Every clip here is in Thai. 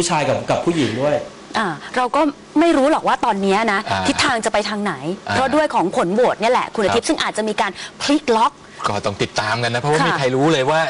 ผู้ชายกับกับผู้หญิงด้วย อ่าเราก็ไม่รู้หรอกว่าตอนเนี้ยนะอ่าทิศทางจะไปทางไหน อ่าเพราะด้วยของผลโหวตเนี่ยแหละคุณอาทิตย์ซึ่งอาจจะมีการพลิกล็อก ก็ต้องติดตามกันนะ เพราะว่าค่ะ ไม่มีใครรู้เลยว่า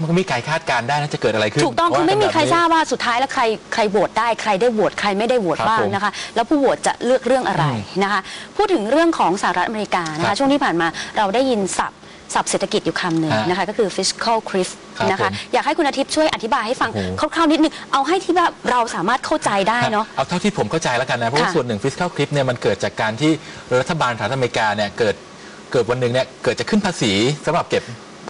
มันก็มีใครคาดการณ์ได้นะจะเกิดอะไรขึ้นถูกต้องคือไม่มีใครทราบว่าสุดท้ายแล้วใครใครโหวตได้ใครได้โหวตใครไม่ได้โหวตครับบ้างผมนะคะ แล้วผู้โหวตจะเลือกเรื่องอะไรอืมนะคะ พูดถึงเรื่องของสหรัฐอเมริกานะครัคะบช่วงที่ผ่านมาเราได้ยินศัพท์ ศัพท์เศรษฐกิจอยู่คำหนึ่งฮะนะคะก็คือ fiscal cliff ครับนะคะผมอยากให้คุณอาทิตย์ช่วยอธิบายให้ฟังโอ้โห คร่าวๆนิดนึงเอาให้ที่แบบเราสามารถเข้าใจได้เนาะ เอาเท่าที่ผมเข้าใจแล้วกันนะ เพราะว่าค่ะส่วนหนึ่ง fiscal cliff เนี่ยมันเกิดจากการที่รัฐบาลสหรัฐอเมริกาเนี่ยเกิดเกิดวันหนึ่งเนี่ยเกิดจะขึ้นภาษีสำหรับเก็บ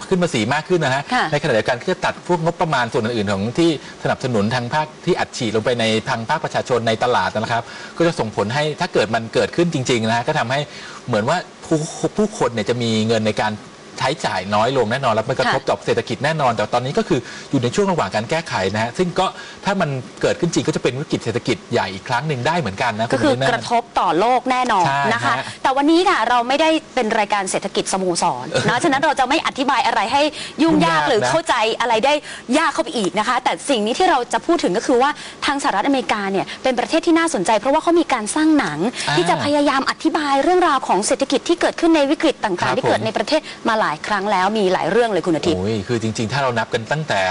ขึ้นภาษีมากขึ้นนะฮะค่ะในขณะเดียวกันก็จะตัดพวกงบประมาณส่วนอื่นๆของที่สนับสนุนทางภาคที่อัดฉีดลงไปในทางภาคประชาชนในตลาดนะครับ ก็จะส่งผลให้ถ้าเกิดมันเกิดขึ้นจริงๆนะฮะก็ทำให้เหมือนว่าผู้ผู้คนเนี่ยจะมีเงินในการ ใช้จ่ายน้อยลงแน่นอนแล้วมันกระทบค่ะต่อเศรษฐกิจแน่นอน แต่ตอนนี้ก็คืออยู่ในช่วงระหว่างการแก้ไขนะฮะซึ่งก็ถ้ามันเกิดขึ้นจริงก็จะเป็นวิกฤตเศรษฐกิจใหญ่อีกครั้งหนึ่งได้เหมือนกันนะก็คือณกระทบต่อโลกแน่นอนใช่นะคะฮะแต่วันนี้ค่ะเราไม่ได้เป็นรายการเศรษฐกิจสโมสรนะฉะนั้นเราจะไม่อธิบายอะไรให้ยุ่งยากยุ่งยากหรือนะ เข้าใจอะไรได้ยากเข้าไปอีกนะคะ แต่สิ่งนี้ที่เราจะพูดถึงก็คือว่าทางสหรัฐอเมริกาเนี่ยเป็นประเทศที่น่าสนใจ เพราะว่าเขามีการสร้างหนังอ่าที่จะพยายามอธิบายเรื่องราวของเศรษฐกิจที่เกิดขึ้นในวิกฤตครัต่างบๆที่เกิดผมในประเทศมาหลายครั้งแล้วมีหลายเรื่องเลยคุณอาทิตย์ โอ้ยคือจริง ๆ ถ้าเรานับกันตั้งแต่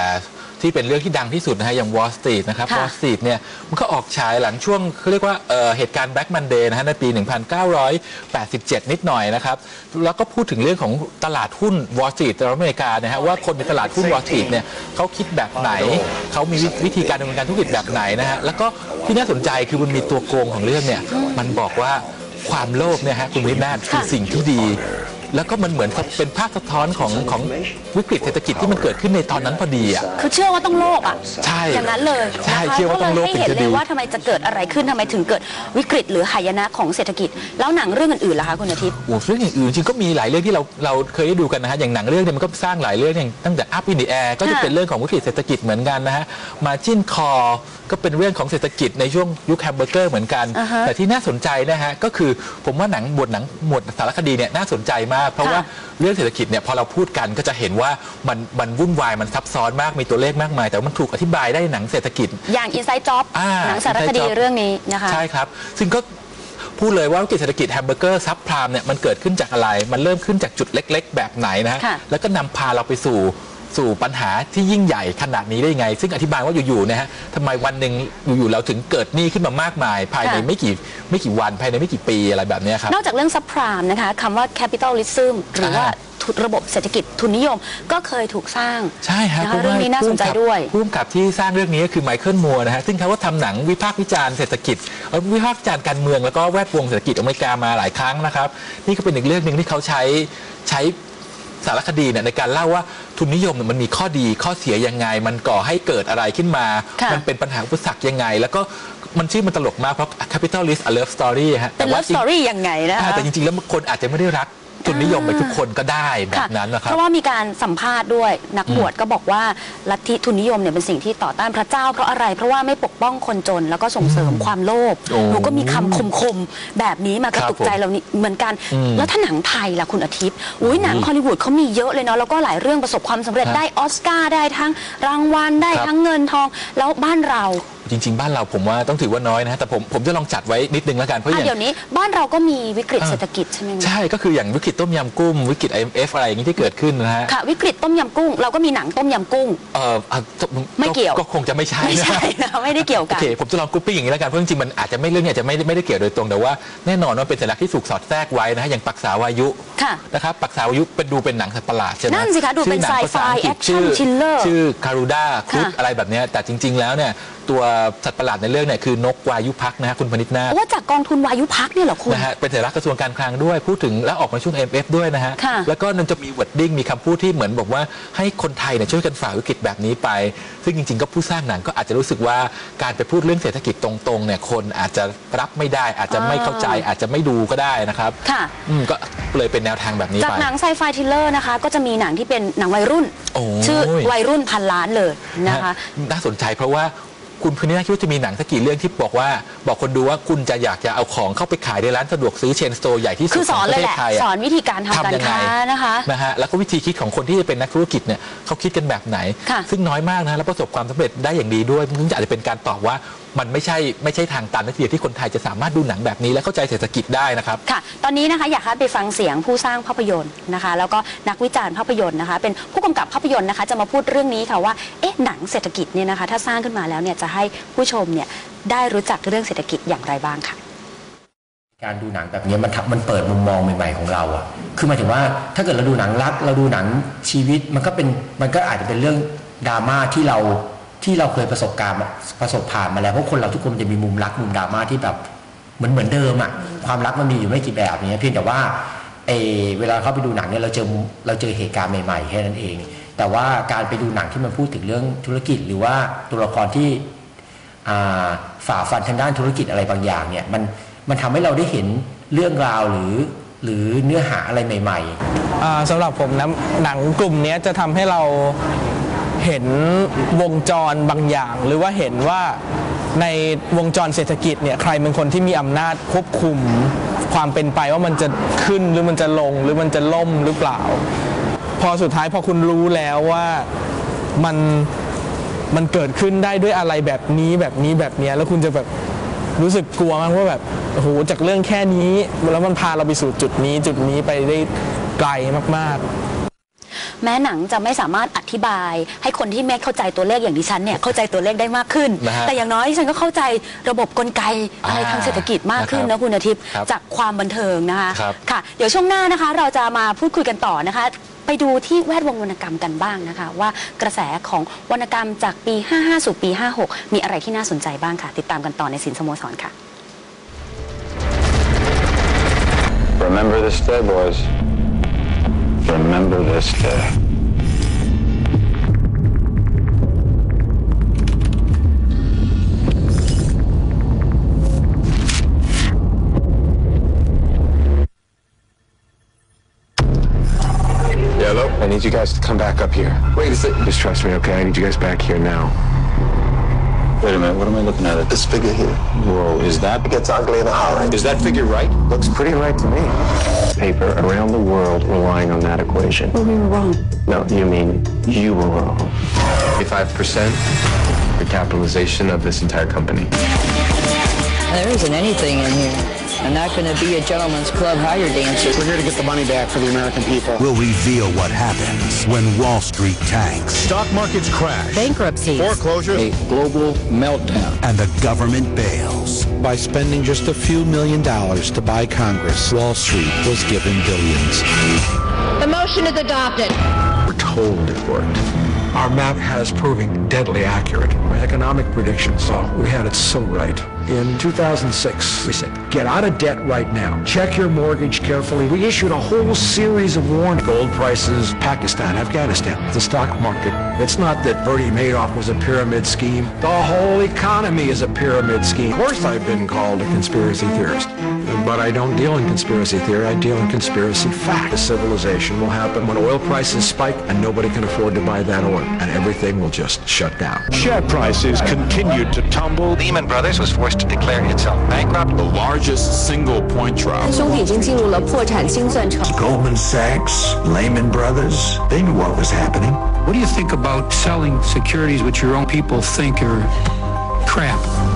ที่เป็นเรื่องที่ดังที่สุดนะฮะ อย่าง Wall Street นะครับค่ะ Wall Street เนี่ยมันก็ออกฉายหลังช่วงเขาเรียกว่าเอ่อเหตุการณ์ Black Monday นะฮะในปี 1987 นิดหน่อยนะครับ แล้วก็พูดถึงเรื่องของตลาดหุ้น Wall Street ในอเมริกานะฮะว่าคนในตลาดหุ้น Wall Street เนี่ยเขาคิดแบบไหน เขามีวิธีการดำเนินการธุรกิจแบบไหนนะฮะแล้วก็ที่น่าสนใจคือมันมีตัวโกงของเรื่องเนี่ยมันบอกว่าความโลภเนี่ยฮะคุณวิทย์นาถคือค่ะสิ่งที่ดี แล้วก็มันเหมือนเป็นภาพสะท้อนของของวิกฤตเศรษฐกิจที่มันเกิดขึ้นในตอนนั้นพอดีอะ คือเชื่อว่าต้องโลภอะใช่อย่างนั้นเลยใช่นะคะเชื่อว่าต้องโลภก็เลยให้เห็นถึงจะเลดียว่าทำไมจะเกิดอะไรขึ้นทำไมถึงเกิดวิกฤตหรือหายนะของเศรษฐกิจ แล้วหนังเรื่องอื่นๆล่ะคะคุณอาทิตย์โอ้เรื่องอย่างอื่นจริงๆก็มีหลายเรื่องที่เราเราเคยได้ดูกันนะฮะอย่างหนังเรื่องเนี่ยมันก็สร้างหลายเรื่องอย่างตั้งแต่ Up in the Air ก็จะค่ะเป็นเรื่องของวิกฤตเศรษฐกิจเหมือนกันนะฮะมาจินคอก็เป็นเรื่องของเศรษฐกิจในช่วงยุคแฮมเบอร์เกอร์เหมือนกันอ่าฮะแต่ที่น่าสนใจนะฮะก็คือผมว่าหนังบทหนังหมวดสารคดีเนี่ยน่าสนใจมากเพราะค่ะว่าเรื่องเศรษฐกิจเนี่ยพอเราพูดกันก็จะเห็นว่ามันมันวุ่นวายมันซับซ้อนมากมีตัวเลขมากมาย แต่ว่ามันถูกอธิบายได้ในหนังเศรษฐกิจ อย่าง Inside Job อ่าหนังสารค Inside ดี Job เรื่องนี้นะคะใช่ครับ ซึ่งก็พูดเลยว่าวิกฤตเศรษฐกิจแฮมเบอร์เกอร์ซับพรามเนี่ยมันเกิดขึ้นจากอะไร มันเริ่มขึ้นจากจุดเล็ก ๆ แบบไหนนะฮะค่ะ แล้วก็นำพาเราไปสู่ สู่ปัญหาที่ยิ่งใหญ่ขนาดนี้ได้ยังไง ซึ่งอธิบายว่าอยู่ๆนะฮะทำไมวันหนึ่งอยู่ๆเราถึงเกิดหนี้ขึ้นมามากมาย ภายในค่ะ ไม่กี่ไม่กี่วันภายในไม่กี่ปีอะไรแบบเนี้ยครับ นอกจากเรื่องซับพรามนะคะคำว่า capitalism หรือว่าอ่า ทุนระบบเศรษฐกิจทุนนิยมก็เคยถูกสร้าง ใช่ฮะนะคะพาะว่าเรื่องนี้น่าสนใจผู้กำกับด้วย ผู้กำกับที่สร้างเรื่องนี้ก็คือไมเคิลมัวร์นะฮะซึ่งเขาก็ทำหนังวิพากษ์วิจารณ์เศรษฐกิจเอ่อวิพากษ์วิจารณ์การเมืองแล้วก็แวดวงเศรษฐกิจอเมริกามาหลายครั้งนะครับ นี่ก็เป็นอีกเรื่องหนึ่งที่เขาใช้ใช้ สารคดีเนี่ยในการเล่าว่าทุนนิยมเนี่ยมันมีข้อดีข้อเสียยังไง มันก่อให้เกิดอะไรขึ้นมา ค่ะ มันเป็นปัญหาอุปสรรคยังไง แล้วก็มันชื่อมันตลกมากเพราะ capitalist a love story ฮะเป็น แต่ว่า love story ยังไงนะอ่าคะ แต่จริงๆ แล้วคนอาจจะไม่ได้รัก ทุนนิยมไปทุกคนก็ได้แบบค่ะนั้นนะครัเพบราะว่ามีการสัมภาษณ์ด้วยนักบวชก็บอกว่าลัทธิทุนนิยมเนี่ยเป็นสิ่งที่ต่อต้านพระเจ้าเพราะอะไร เพราะว่าไม่ปกป้องคนจนแล้วก็ส่งเสริมความโลภโอ้หนูก็มีคำคมๆแบบนี้มากระตุกครับผมใจเรานี่เหมือนกันอืมแล้วถ้าหนังไทยล่ะคุณอาทิตย์อุ้ยหนังฮอลลีวูดเขามีเยอะเลยเนาะแล้วก็หลายเรื่องประสบความสำเร็จฮะได้ออสการ์ได้ทั้งรางวัลได้ครับทั้งเงินทอง แล้วบ้านเรา จริง ๆ บ้านเราผมว่าต้องถือว่าน้อยนะฮะแต่ผมผมจะลองจัดไว้นิดนึงแล้วกันเพราะออะย่าง เดี๋ยวนี้บ้านเราก็มีวิกฤตอ่า เศรษฐกิจใช่ไหมคะใช่ก็คืออย่างวิกฤตต้มยำกุ้งวิกฤต IMF อะไรอย่างนี้ที่เกิดขึ้นนะฮะ ค่ะ วิกฤตต้มยำกุ้ง เราก็มีหนังต้มยำกุ้ง เอ่ออะไม่เกี่ยว ก็คงจะไม่ใช่ไม่นะ ใช่นะ ไม่ได้เกี่ยวโอกัน เค ผมจะลองกรุ๊ปปิ้งอย่างนี้แล้วกัน เพราะจริงๆ มันอาจจะไม่เรื่องนี้อาจจะไม่ได้ไม่ได้เกี่ยวโดยตรง แต่ว่าแน่นอนว่าเป็นสัญลักษณ์ที่ถูกสอดแทรกไว้นะฮะ อย่างปักษาวายุค่ะนะครับ ปักษาวายุเป็นดูเป็นหนังสัตว์ประหลาดใช่ไหมนั่นสิคะดูเป็นชื่อหงภาษาอังกฤษ sci-fi ชื่อ action thriller ชื่อคารูด้าครุฑค่ะ อะไรแบบเนี้ยแต่จริง ๆ แล้วเนี่ยตัวสัตว์ประหลาดในเรื่องเนี่ยคือนกวายุพักนะฮะคุณพนิษฐ์นาถว่าจากกองทุนวายุพักเนี่ยเหรอคุณ นะฮะเป็นสัญลักษณ์กระทรวงการคลังด้วยพูดถึงแล้วออกมาช่วง MF ด้วยนะฮะ ค่ะ แล้วก็มันจะมีวอร์ดดิ้งมีคำพูดที่เหมือนบอกว่าให้คนไทยเนี่ยช่วยกันฝ่าวิกฤตแบบนี้ไป ซึ่งจริงๆ ก็ผู้สร้างหนังก็อาจจะรู้สึกว่าการไปพูดเรื่องเศรษฐกิจตรงๆเนี่ยคนอาจจะรับไม่ได้ อาจจะไม่เข้าใจอาจจะไม่ดูก็ได้นะครับค่ะ อืมก็เลยเป็นแนวทางแบบนี้จากไป หนังไซไฟทิลเลอร์นะคะ ก็จะมีหนังที่เป็นหนังวัยรุ่น โอ้ย ชื่อวัยรุ่นพันล้านเลยนะคะ น่าสนใจเพราะว่า คุณพนินาคิดว่าจะมีหนังสักกี่เรื่องที่บอกว่า บอกคนดูว่าคุณจะอยากจะเอาของเข้าไปขายในร้านสะดวกซื้อเชนสโตร์ใหญ่ที่สุดคือสอนขงปเลระยเทแหศละไทยอะสอนวิธีการทำการทำยังไงค้านะคะนะฮะแล้วก็วิธีคิดของคนที่จะเป็นนักธุรกิจเนี่ยเขาคิดกันแบบไหนค่ะซึ่งน้อยมากนะแล้วประสบความสำเร็จได้อย่างดีด้วยซึ่งอาจจะเป็นการตอบว่ามันไม่ใช่ไม่ใช่ทางตันนาทีเดียวที่คนไทยจะสามารถดูหนังแบบนี้และเข้าใจเศรษฐกิจได้นะครับ ค่ะ ตอนนี้นะคะอยากให้ไปฟังเสียงผู้สร้างภาพยนตร์นะคะ แล้วก็นักวิจารณ์ภาพยนตร์นะคะ เป็นผู้กำกับภาพยนตร์นะคะ จะมาพูดเรื่องนี้ค่ะว่าเอ๊ะหนังเศรษฐกิจเนี่ยนะคะ ถ้าสร้างขึ้นมาแล้วเนี่ยจะให้ผู้ชมเนี่ยได้รู้จักเรื่องเศรษฐกิจอย่างไรบ้างค่ะ การดูหนังแบบนี้มันทำมันเปิดมุมมองใหม่ ๆของเราอะคือหมายถึงว่าถ้าเกิดเราดูหนังรัก เราดูหนังชีวิตมันก็เป็นมันก็อาจจะเป็นเรื่องดราม่าที่เรา ที่เราเคยประสบการณ์ประสบผ่านมาแล้วเพราะคนเราทุกคนจะมีมุมรักมุมดราม่าที่แบบเหมือนเหมือนเดิมอะความรักมันมีอยู่ไม่กี่แบบเนี้ยเพียงแต่ว่าเออเวลาเข้าไปดูหนังเนี่ยเราเจอเราเจอเหตุการณ์ใหม่ๆแค่นั้นเอง แต่ว่าการไปดูหนังที่มันพูดถึงเรื่องธุรกิจ หรือว่าตัวละครที่ฝ่าฟันทางด้านธุรกิจอะไรบางอย่างเนี่ยมันมันทำให้เราได้เห็นเรื่องราวหรือหรือเนื้อหาอะไรใหม่ๆสำหรับผมนะหนังกลุ่มนี้จะทำให้เรา เห็นวงจรบางอย่าง หรือว่าเห็นว่าในวงจรเศรษฐกิจเนี่ยใครเป็นคนที่มีอำนาจควบคุมความเป็นไปว่ามันจะขึ้นหรือมันจะลงหรือมันจะล่มหรือเปล่า พอสุดท้ายพอคุณรู้แล้วว่ามันมันเกิดขึ้นได้ด้วยอะไรแบบนี้แบบนี้แบบเนี้ยแล้วคุณจะแบบรู้สึกกลัวมากว่าแบบโอ้โหจากเรื่องแค่นี้ แล้วมันพาเราไปสู่จุดนี้จุดนี้ไปได้ไกลมากๆ แม้หนังจะไม่สามารถอธิบายให้คนที่ไม่เข้าใจตัวเลขอย่างดิฉันเนี่ยเข้าใจตัวเลขได้มากขึ้น นะฮะแต่อย่างน้อยดิฉันก็เข้าใจระบบกลไกอะไรอ่าทางเศรษฐกิจมากขึ้นนะครับนะคุณอาทิตย์ครับจากความบันเทิงนะคะครับ ค่ะ เดี๋ยวช่วงหน้านะคะ เราจะมาพูดคุยกันต่อนะคะ ไปดูที่แวดวงวรรณกรรมกันบ้างนะคะ ว่ากระแสของวรรณกรรมจากปี 55 สู่ปี 56 มีอะไรที่น่าสนใจบ้างค่ะ ติดตามกันต่อในสินสโมสรค่ะ Remember this day, boys. Remember this day. Yellow, I need you guys to come back up here. Wait a second. Just trust me, okay? I need you guys back here now. Wait a minute, what am I looking at? This figure here. Whoa, is that It gets ugly in a hurry. is that figure right? Looks pretty right to me. Paper around the world relying on that equation. Well, we were wrong No, you mean you were wrong. 85% the capitalization of this entire company. There isn't anything in here. I'm not going to be a gentleman's club hire dancer. We're here to get the money back for the American people. We'll reveal what happens when Wall Street tanks Stock markets crash. Bankruptcy. Foreclosures. A global meltdown. and the government bails. By spending just a few million dollars to buy Congress, Wall Street was given billions. The motion is adopted. We're told it worked. Our map has proven deadly accurate. My economic predictions, oh, we had it so right. In 2006, we said, get out of debt right now. Check your mortgage carefully. We issued a whole series of warnings. Gold prices, Pakistan, Afghanistan, the stock market. It's not that Bernie Madoff was a pyramid scheme. The whole economy is a pyramid scheme. Of course I've been called a conspiracy theorist. But I don't deal in conspiracy theory. I deal in conspiracy fact. The civilization will happen when oil prices spike and nobody can afford to buy that oil. And everything will just shut down. Share prices continued to tumble. Lehman Brothers was forced to declare itself bankrupt. The largest single point drop. Goldman Sachs, Lehman Brothers, they knew what was happening. What do you think about about selling securities which your own people think are crap?